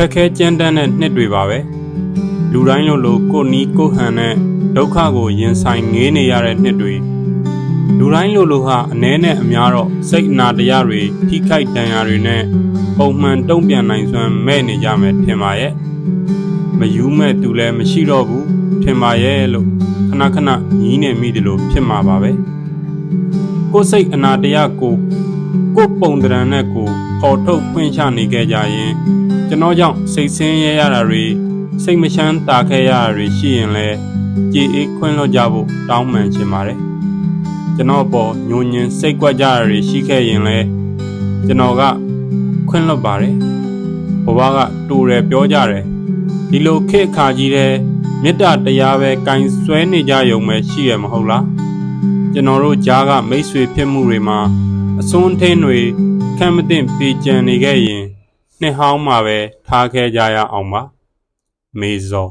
ခက်ခဲကြမ်းတမ်းတဲ့နှစ်တွေပါပဲလူတိုင်းလိုလိုကိုနီးကိုဟန်နဲ့ဒုက္ခကိုရင်ဆိုင်ငေးနေရတဲ့နှစ်တွေလူတိုင်းလိုလိုဟာအ ਨੇ နဲ့အများတော့စိတ်အနာတရားတွေထိခိုက်ဒဏ်ရာတွေနဲ့ပုံမှန်တုံ့ပြန်နိုင်စွမ်းမဲ့နေကြမယ်ထင်ပါရဲ့မယူမဲ့သူလည်းမရှိတော့ဘူးထင်ပါရဲ့လို့ခဏခဏညီးနေမိတယ်လို့ဖြစ်မှာပါပဲကိုယ်စိတ်အနာတရားကိုကိုယ်ပုံတရံနဲ့ကိုပေါ်ထုတ်ဖွင့်ချနေခဲ့ကြရင် ကျွန်တော်ကြောင့်စိတ်ဆင်းရဲရတာတွေစိတ်မချမ်းသာခဲ့ရတာတွေရှိရင်လဲကြည်အေးခွင့်လွှတ်ကြဖို့တောင်းပန်ချင်ပါတယ်ကျွန်တော်ပေါ်ညဉ့်ညင်စိတ်ကွက်ကြတာတွေရှိခဲ့ရင်လဲကျွန်တော်ကခွင့်လွှတ်ပါတယ်ဘဝကတူတယ်ပြောကြတယ်ဒီလိုခေတ်အခါကြီးတဲ့မေတ္တာတရားပဲကင်ဆွဲနေကြရုံပဲရှိရမဟုတ်လားကျွန်တော်တို့ကြားကမိတ်ဆွေဖြစ်မှုတွေမှာအစွန်းထင်းတွေခံမသိပြေကြံနေခဲ့ရင် နှစ်ဟောင်းမှာပဲထားခဲ့ကြရအောင်ပါမေဇော